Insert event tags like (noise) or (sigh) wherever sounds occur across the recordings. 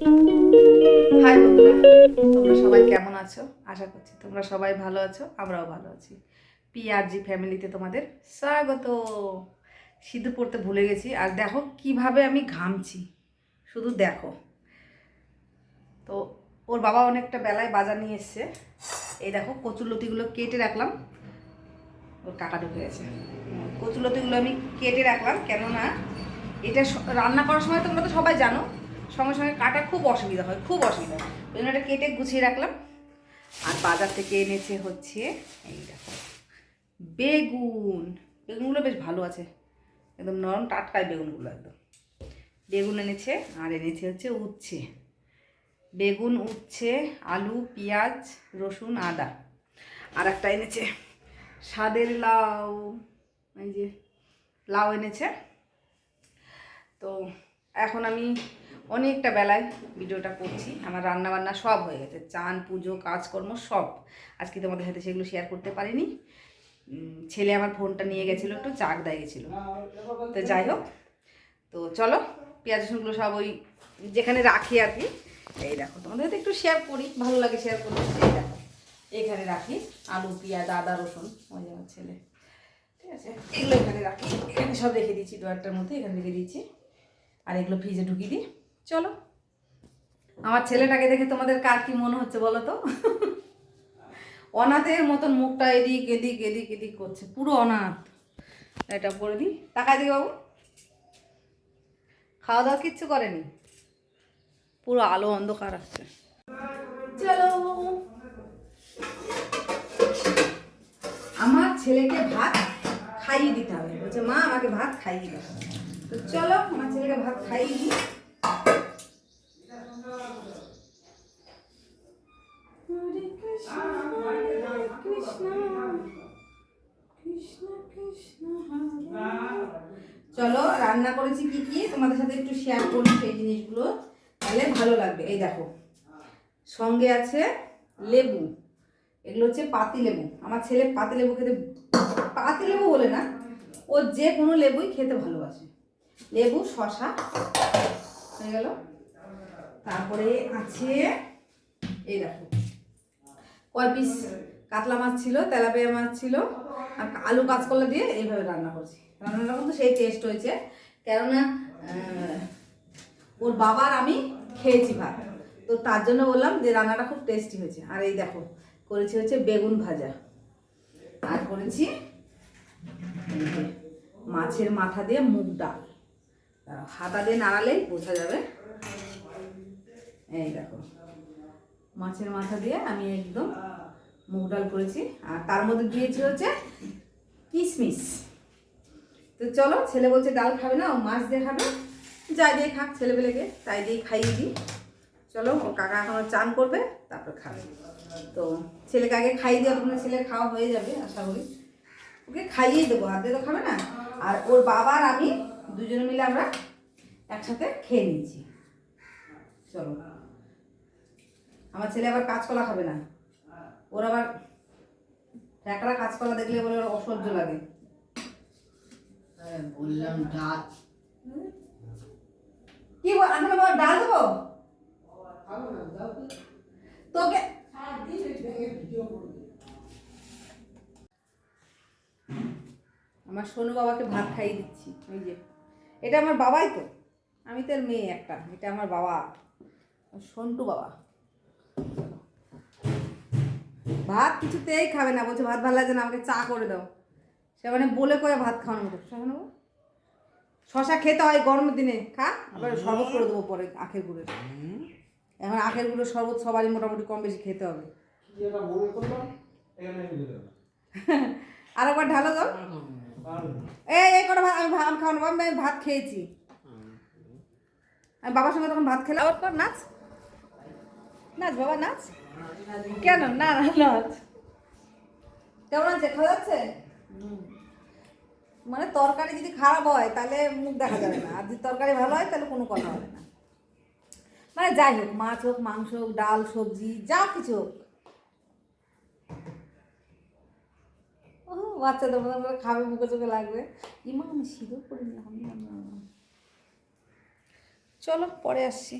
High বন্ধুরা। তোমরা সবাই কেমন আছো? আশা করছি তোমরা সবাই ভালো আছো, আমরাও ভালো আছি। পিআরজি ফ্যামিলিতে তোমাদের স্বাগত। সিঁদুর পড়তে ভুলে গেছি। আর দেখো কীভাবে আমি ঘামছি। শুধু দেখো। তো ওর বাবা অনেকটা বেলায় বাজার নিয়ে এসছে। এই দেখো, কচুরলতিগুলো কেটে রাখলাম। ওর কাকা ঢুকে গেছে। কচুরলতিগুলো আমি কেটে রাখলাম। কেননা এটা রান্না করার সময় তোমরা তো সবাই জানো সঙ্গে সঙ্গে কাটা খুব অসুবিধা হয়, খুব অসুবিধা হয়। ওই জন্য এটা কেটে গুছিয়ে রাখলাম। আর বাজার থেকে এনেছে হচ্ছে এই দেখো, বেগুন। বেগুনগুলো বেশ ভালো আছে। একদম নরম টাটকায় বেগুনগুলো একদম। বেগুন এনেছে, আর এনেছে হচ্ছে উচ্ছে। বেগুন, উচ্ছে, আলু, পেঁয়াজ, রসুন, আদা। আর একটা এনেছে, স্বাদের লাউ। এই যে, লাউ এনেছে। তো এখন আমি অনেকটা বেলায় ভিডিওটা করছি। আমার রান্না বান্না সব হয়ে গেছে। চান, পুজো, কাজকর্ম সব। আজকে তোমাদের সাথে সেগুলো শেয়ার করতে পারিনি। ছেলে আমার ফোনটা নিয়ে গেছিল, একটু চাক দেয় গেছিল। তো যাই হোক, তো চলো, পেঁয়াজ রসুনগুলো সব ওই যেখানে রাখি আর কি, এই দেখো, তোমাদের সাথে একটু শেয়ার করি। ভালো লাগে শেয়ার করতে, এই দেখো, এখানে রাখি আলু, পেঁয়াজ, আদা, রসুন, ওই আমার ছেলে। ঠিক আছে? এগুলো এখানে রাখি। এখানে সব রেখে দিয়েছি ডোয়ারটার মধ্যে, এখানে রেখে দিয়েছি। আর এগুলো ফ্রিজে ঢুকিয়ে দিই। চলো। আমার ছেলেটাকে দেখে তোমাদের কার কি মনে হচ্ছে বলো তো? অনাথের মতন মুখটা এদিক এদিক এদিক এদিক করছে, পুরো অনাথ। এটা পরে দিই। তাকায় দিই বাবু। খাওয়া দাওয়া কিচ্ছু করেনি? পুরো আলো অন্ধকার আসছে। চলো। আমার ছেলেকে ভাত খাইয়ে দিতে হবে। বলছে, মা, আমাকে ভাত খাইয়ে দাও। তো চলো, আমার ছেলেকে ভাত খাইয়ে দিই। করেছি কি কি, তোমাদের সাথে একটু শেয়ার করি সেই জিনিসগুলো, তাহলে ভালো লাগবে। এই দেখো, সঙ্গে আছে লেবু, এগুলো হচ্ছে পাতি লেবু। আমার ছেলে পাতি লেবু খেতে, পাতি লেবু বলে না, ও যে কোনো লেবুই খেতে ভালোবাসে। লেবু শশা হয়ে গেল। তারপরে আছে, এই দেখো, কয় পিস কাতলা মাছ ছিল, তেলাপিয়া মাছ ছিল, আর আলু কাঁচকলা দিয়ে এইভাবে রান্না করছি। রান্নাটা কিন্তু সেই টেস্ট হয়েছে। কেননা ওর বাবার আমি খেয়েছি ভাত। তো তার জন্য বললাম যে রান্নাটা খুব টেস্টি হয়েছে। আর এই দেখো, করেছি হচ্ছে বেগুন ভাজা। আর করেছি মাছের মাথা দিয়ে মুগ ডাল। হাতা দিয়ে নাড়ালেই বোঝা যাবে। এই দেখো, মাছের মাথা দিয়ে আমি একদম মুগ ডাল করেছি। আর তার মধ্যে দিয়েছি হচ্ছে কিশমিশ। তো চলো, ছেলে বলছে ডাল খাবে না, ও মাছ দিয়ে খাবে। যাই দিয়ে খাক ছেলেবেলেকে, তাই দিয়েই খাইয়ে দিই। চলো, ও কাকা এখনও চান করবে, তারপর খাবে। তো ছেলেকে আগে খাইয়ে দেওয়া তখন ছেলে খাওয়া হয়ে যাবে, আশা করি। ওকে খাইয়েই দেবো, হাতে তো খাবে না। আর ওর বাবা আর আমি দুজনে মিলে আমরা একসাথে খেয়ে নিয়েছি। চলো। আমার ছেলে আবার কাঁচকলা খাবে না। ওর আবার ট্যাকরা কাঁচকলা দেখলে বলে ওর অসহ্য লাগে। বললাম ডাল। কি বল আমি বল ডাল দেবো? তোকে আমার সোনু বাবাকে ভাত খাইয়ে দিচ্ছি ওই যে। এটা আমার বাবাই তো। আমি তো এর মেয়ে একটা এটা আমার বাবা। সন্টু বাবা। ভাত কিছুতেই খাবে না বলছে ভাত ভালো লাগছে না আমাকে চা করে দাও। সে মানে বলে করে ভাত খাওয়ানো মতো। শশা নেব শশা খেতে হয় গরমের দিনে। খা আবার শরবত করে দেবো পরে আখের গুড়ের এখন আখের গুঁড়ো শরবত সবারই মোটামুটি কম বেশি খেতে হবে। (laughs) আর একবার ঢালো দাও। এই এই করে আমি ভাত খাওয়ানো আমি ভাত খেয়েছি। আমি বাবার সঙ্গে তখন ভাত খেলে আবার কর নাচ? নাচ বাবা নাচ? কেন? না না নাচ। কেমন আছে? খাওয়া যাচ্ছে মানে তরকারি যদি খারাপ হয়, তাহলে মুখ দেখা যাবে না। আর যদি তরকারি ভালো হয়, তাহলে কোনো কথা হবে না। মানে যাই হোক, মাছ হোক, মাংস হোক, ডাল, সবজি, যা কিছু হোক। ও, বাচ্চাদের মতো করে খাবে, মুখে চোখে লাগবে। ইমা, আমি সিঁদুর করে নিলাম চলো, পরে আসছি।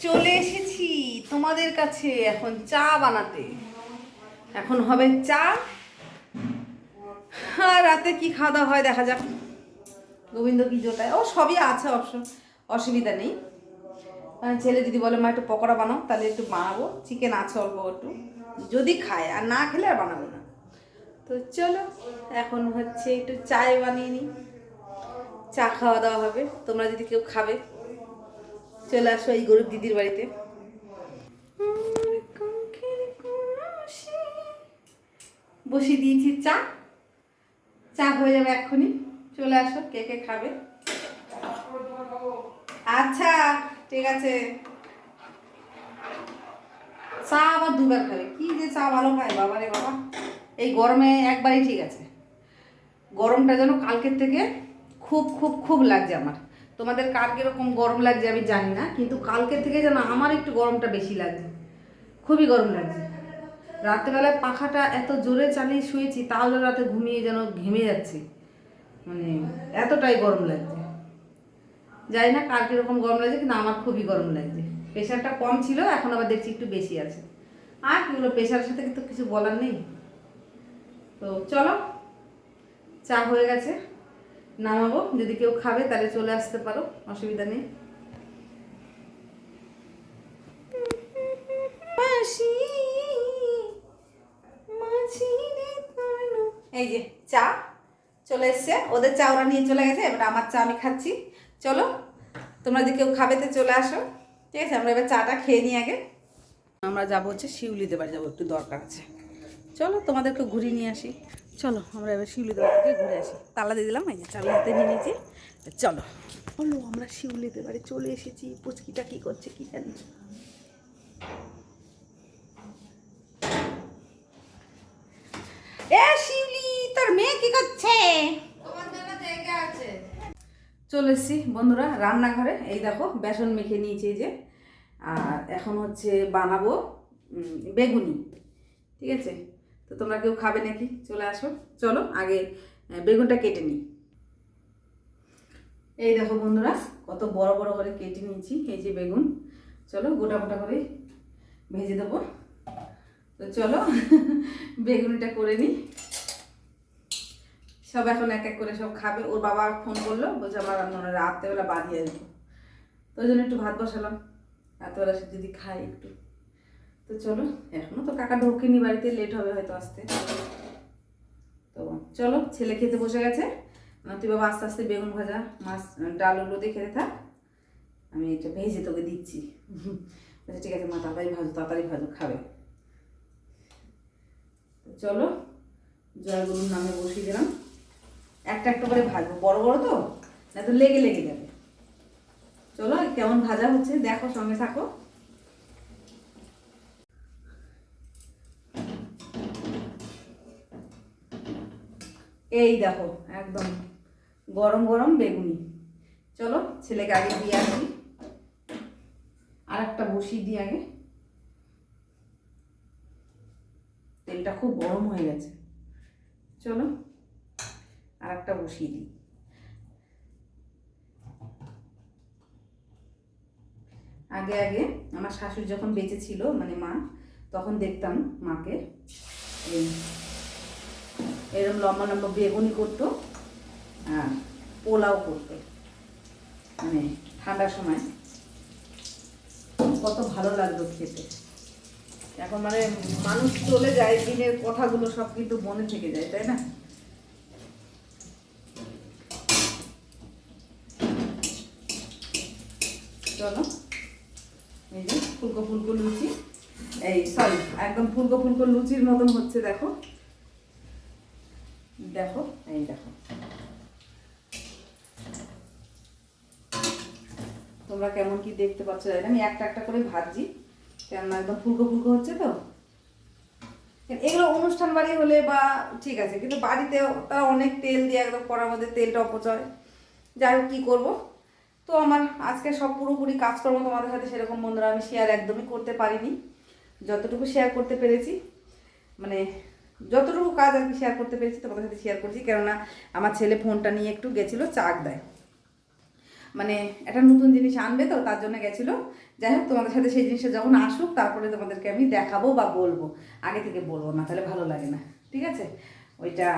চলে এসেছি তোমাদের কাছে এখন চা বানাতে। এখন হবে চা আর রাতে কি খাওয়া দাওয়া হয় দেখা যাক। গোবিন্দ কি জোটায়। ও, সবই আছে অবশ্য, অসুবিধা নেই। ছেলে যদি বলে, মা, একটু পকোড়া বানাও, তাহলে একটু বানাবো। চিকেন আছে অল্প একটু। যদি খায়, আর না খেলে আর বানাবো না। তো চলো, এখন হচ্ছে একটু চায় বানিয়ে নিই। চা খাওয়া দাওয়া হবে। তোমরা যদি কেউ খাবে, চলে আসো এই গরিব দিদির বাড়িতে। বসিয়ে দিয়েছি চা। চা হয়ে যাবে এক্ষুনি। চলে আসো, কে কে খাবে? আচ্ছা ঠিক আছে। চা আবার দুবার খাবে। কি যে চা ভালো খায়, বাবা রে বাবা। এই গরমে একবারই ঠিক আছে। গরমটা যেন কালকের থেকে খুব খুব খুব লাগছে আমার। তোমাদের কার কীরকম গরম লাগছে আমি জানি না, কিন্তু কালকের থেকে যেন আমার একটু গরমটা বেশি লাগছে। খুবই গরম লাগছে। রাত্রেবেলায় পাখাটা এত জোরে চালিয়ে শুয়েছি তাহলে রাতে ঘুমিয়ে যেন ঘেমে যাচ্ছি। মানে এতটাই গরম লাগছে। জানি না কার কীরকম গরম লাগছে কিন্তু আমার খুবই গরম লাগছে। প্রেশারটা কম ছিল, এখন আবার দেখছি একটু বেশি আছে। আর কি হলো প্রেশারের সাথে কিন্তু কিছু বলার নেই। তো চলো, চা হয়ে গেছে, নামাবো। যদি কেউ খাবে, তাহলে চলে আসতে পারো, অসুবিধা নেই মাসি, মাঝি রে তনু। এই যে চা চলে এসছে। ওদের চা ওরা নিয়ে চলে গেছে, এবার আমার চা আমি খাচ্ছি। চলো, তোমরা যদি কেউ খাবে তো চলে আসো। ঠিক আছে, আমরা এবার চাটা খেয়ে নিই আগে। আমরা যাব হচ্ছে শিউলিতে বাড়ি, যাব, একটু দরকার আছে। চলো, তোমাদেরকে ঘুরিয়ে নিয়ে আসি। চলো, আমরা এবার শিউলিতে বাড়ি থেকে ঘুরে আসি। তালা দিয়ে দিলাম, এই যে চালা হাতে নিয়ে নিয়েছি। চলো। বলো, আমরা শিউলিতে বাড়ি চলে এসেছি। পুচকিটা কি করছে কি জানি। এ, শিউলি! তোর মেয়ে কি করছে? চলে এসছি বন্ধুরা রান্নাঘরে। এই দেখো বেসন মেখে নিয়েছি এই যে। আর এখন হচ্ছে বানাবো বেগুনি। ঠিক আছে? তো তোমরা কেউ খাবে নাকি? চলে আসো। চলো আগে বেগুনটা কেটে নিই। এই দেখো বন্ধুরা কত বড় বড় করে কেটে নিয়েছি এই যে বেগুন। চলো গোটা গোটা করে ভেজে দেবো। তো চলো (laughs) বেগুনিটা করে নিই। সব এখন এক এক করে সব খাবে। ওর বাবা ফোন করল, বলছে, আমার মনে রাত্রেবেলা বাড়ি আসব তো ওই জন্য একটু ভাত বসালাম। রাত্রেবেলা সে যদি খাই একটু। তো চলো, এখনও তো কাকা ঢোকেনি, বাড়িতে লেট হবে হয়তো আসতে। তো চলো, ছেলে খেতে বসে গেছে। তুই বাবা আস্তে আস্তে বেগুন ভাজা, মাছ, ডাল ওগুলো দিয়ে খেতে থাক। আমি এটা ভেজে তোকে দিচ্ছি। বলছে, ঠিক আছে, মা, তাড়াতাড়ি ভাজো তাড়াতাড়ি ভাজো, খাবে। চলো জয় গুরুর নামে বসিয়ে দিলাম। একটা একটা করে ভাজবো। বড় বড় তো? না তো লেগে লেগে যাবে। চলো, কেমন ভাজা হচ্ছে দেখো, সঙ্গে থাকো। এই দেখো, একদম গরম গরম বেগুনি। চলো, ছেলেকে আগে দিয়ে আসি। আর একটা বসিয়ে দিই আগে। তেলটা খুব গরম হয়ে গেছে। চলো আর একটা বসিয়ে দিই। আগে আগে আমার শাশুড়ি যখন বেঁচে ছিল মানে মা, তখন দেখতাম মাকে। এরকম লম্বা লম্বা বেগুনি করতো আর পোলাও করতো মানে ঠান্ডার সময়। কত ভালো লাগতো খেতে। এখন মানে মানুষ চলে যায়, দিনের কথাগুলো সব কিন্তু মনে থেকে যায়, তাই না? চলো। এই যে ফুলকো ফুলকো লুচি। এই সরি একদম ফুলকো ফুলকো লুচির মতন হচ্ছে, দেখো। দেখো, এই দেখো। তোমরা কেমন কি দেখতে পাচ্ছ আমি একটা একটা করে ভাজছি। কেননা একদম ফুলকো ফুলকো হচ্ছে তো। এগুলো অনুষ্ঠান বাড়ি হলে বা ঠিক আছে, কিন্তু বাড়িতে তারা অনেক তেল দিয়ে একদম করার মধ্যে তেলটা অপচয়। যাই হোক, কী করব? তো আমার আজকে সব পুরোপুরি কাজকর্ম তোমাদের সাথে সেরকম বন্ধুরা আমি শেয়ার একদমই করতে পারিনি। যতটুকু শেয়ার করতে পেরেছি মানে যতটুকু কাজ আর কি শেয়ার করতে পেরেছি তোমাদের সাথে শেয়ার করছি। কেননা আমার ছেলে ফোনটা নিয়ে একটু গেছিল চাক দেয়। মানে একটা নতুন জিনিস আনবে তো, তার জন্য গেছিল। যাই হোক, তোমাদের সাথে সেই জিনিসটা যখন আসুক, তারপরে তোমাদেরকে আমি দেখাবো বা বলব। আগে থেকে বলব না, তাহলে ভালো লাগে না। ঠিক আছে? ওইটা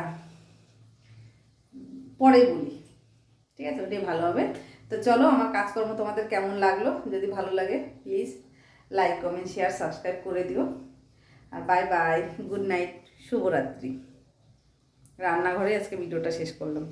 পরে বলি। ঠিক আছে? ওটাই ভালো হবে। তো চলো আমার কাজকর্ম তোমাদের কেমন লাগল? যদি ভালো লাগে please like comment share subscribe করে দিও। আর বাই বাই গুড নাইট শুভরাত্রি। রান্নাঘরে আজকে ভিডিওটা শেষ করলাম।